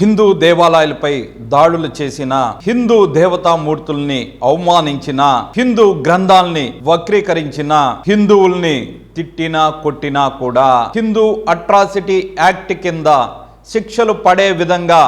హిందూ దేవాలయాలపై దాడులు చేసిన హిందూ దేవతామూర్తుల్ని అవమానించిన హిందూ గ్రంథాల్ని వక్రీకరించిన హిందువుల్ని తిట్టినా కొట్టినా కూడా హిందూ అట్రాసిటీ యాక్ట్ కింద శిక్షలు పడే విధంగా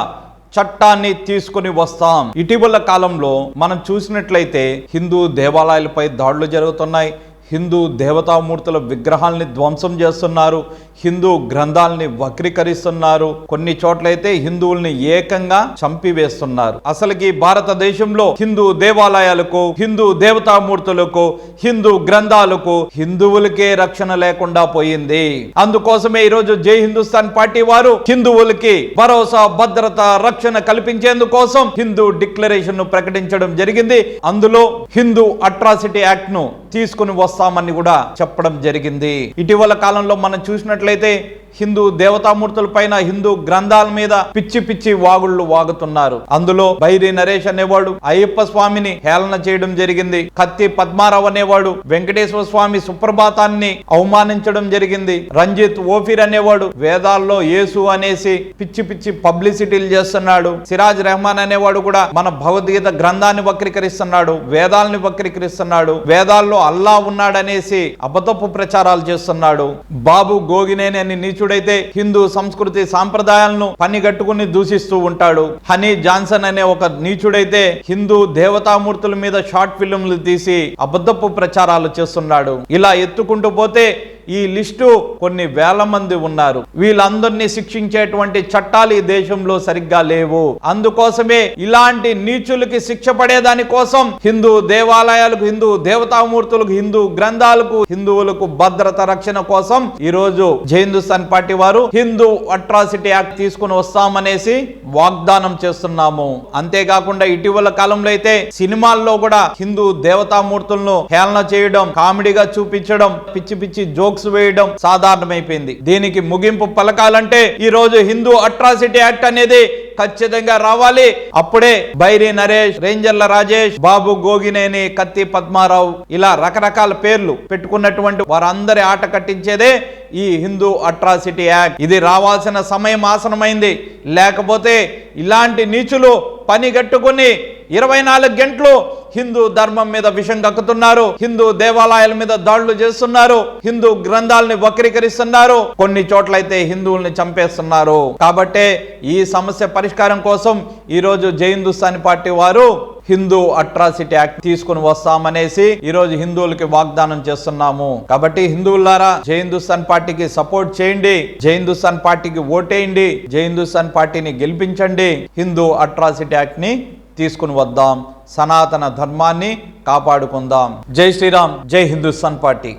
చట్టాన్ని తీసుకుని వస్తాం. ఇటీవల కాలంలో మనం చూసినట్లయితే హిందూ దేవాలయాలపై దాడులు జరుగుతున్నాయి. హిందూ దేవతామూర్తుల విగ్రహాల్ని ధ్వంసం చేస్తున్నారు హిందూ గ్రంథాలని వక్రీకరిస్తున్నారు కొన్ని చోట్లయితే హిందువుల్ని ఏకంగా చంపివేస్తున్నారు. అసలుకి భారతదేశంలో హిందూ దేవాలయాలకు హిందూ దేవతామూర్తులకు హిందూ గ్రంథాలకు హిందువులకే రక్షణ లేకుండా పోయింది. అందుకోసమే ఈరోజు జై హిందుస్థాన్ పార్టీ వారు హిందువులకి భరోసా భద్రత రక్షణ కల్పించేందుకోసం హిందూ డిక్లరేషన్ను ప్రకటించడం జరిగింది. అందులో హిందూ అట్రాసిటీ యాక్ట్ను తీసుకుని వస్తామని కూడా చెప్పడం జరిగింది. ఇటీవల కాలంలో మనం చూసినట్లయితే హిందూ దేవతామూర్తుల పైన హిందూ గ్రంథాల మీద పిచ్చి పిచ్చి వాగుళ్ళు వాగుతున్నారు. అందులో బైరి నరేష్ అనేవాడు అయ్యప్ప స్వామిని హేళన చేయడం జరిగింది. కత్తి పద్మారావు అనేవాడు వెంకటేశ్వర స్వామి సుప్రభాతాన్ని అవమానించడం జరిగింది. రంజిత్ ఓఫీర్ అనేవాడు వేదాల్లో యేసు అనేసి పిచ్చి పిచ్చి పబ్లిసిటీలు చేస్తున్నాడు. సిరాజ్ రెహమాన్ అనేవాడు కూడా మన భగవద్గీత గ్రంథాన్ని వక్రీకరిస్తున్నాడు వేదాల్ని వక్రీకరిస్తున్నాడు వేదాల్లో అల్లా ఉన్నాడనేసి అబద్ధపు ప్రచారాలు చేస్తున్నాడు. బాబు గోగినేని అని నీచుడైతే హిందూ సంస్కృతి సాంప్రదాయాలను పనిగట్టుకుని దూషిస్తూ ఉంటాడు. హనీ జాన్సన్ అనే ఒక నీచుడైతే హిందూ దేవతామూర్తుల మీద షార్ట్ ఫిల్మ్లు తీసి అబద్ధపు ప్రచారాలు చేస్తున్నాడు. ఇలా ఎత్తుకుంటూ పోతే ఈ లిస్టు కొన్ని వేల మంది ఉన్నారు. వీళ్ళందరినీ శిక్షించేటువంటి చట్టాలు ఈ దేశంలో సరిగ్గా లేవు. అందుకోసమే ఇలాంటి నీచులకి శిక్ష పడేదాని కోసం హిందూ దేవాలయాలకు హిందూ దేవతామూర్తులకు హిందూ గ్రంథాలకు హిందువులకు భద్రత రక్షణ కోసం ఈ రోజు జై హిందుస్థాన్ పార్టీ వారు హిందూ అట్రాసిటీ యాక్ట్ తీసుకుని వస్తామనేసి వాగ్దానం చేస్తున్నాము. అంతేకాకుండా ఇటీవల కాలంలో అయితే సినిమాల్లో కూడా హిందూ దేవతామూర్తులను హేళన చేయడం కామెడీగా చూపించడం పిచ్చి పిచ్చి జోక్స్ వేయడం సాధారణమైపోయింది. దీనికి ముగింపు పలకాలంటే ఈ రోజు హిందూ అట్రాసిటీ యాక్ట్ అనేది ఖచ్చితంగా రావాలి. అప్పుడే బైరి నరేష్ రేంజర్ల రాజేష్ బాబు గోగినేని కత్తి పద్మారావు ఇలా రకరకాల పేర్లు పెట్టుకున్నటువంటి వారందరి ఆట కట్టించేదే ఈ హిందూ అట్రాసిటీ యాక్ట్. ఇది రావాల్సిన సమయం ఆసనమైంది. లేకపోతే ఇలాంటి నీచులు పని గట్టుకుని ఇరవై నాలుగు గంటలు హిందూ ధర్మం మీద విషం కక్కుతున్నారు. హిందూ దేవాలయాల మీద దాడులు చేస్తున్నారు. హిందూ గ్రంథాలని వక్రీకరిస్తున్నారు. కొన్ని చోట్లయితే హిందువుల్ని చంపేస్తున్నారు. కాబట్టే ఈ సమస్య పరిష్కారం కోసం ఈరోజు జై హిందుస్థాన్ పార్టీ వారు హిందూ అట్రాసిటీ యాక్ట్ తీసుకుని వస్తామనేసి ఈ రోజు హిందువులకి వాగ్దానం చేస్తున్నాము. కాబట్టి హిందువులారా జై హిందుస్థాన్ పార్టీకి సపోర్ట్ చేయండి. జై హిందుస్థాన్ పార్టీకి ఓటేయండి. జై హిందుస్థాన్ పార్టీని గెలిపించండి. హిందూ అట్రాసిటీ యాక్ట్ని తీసుకుని వద్దాం. సనాతన ధర్మాన్ని కాపాడుకుందాం. జై శ్రీరామ్ జై హిందుస్థాన్ పార్టీ.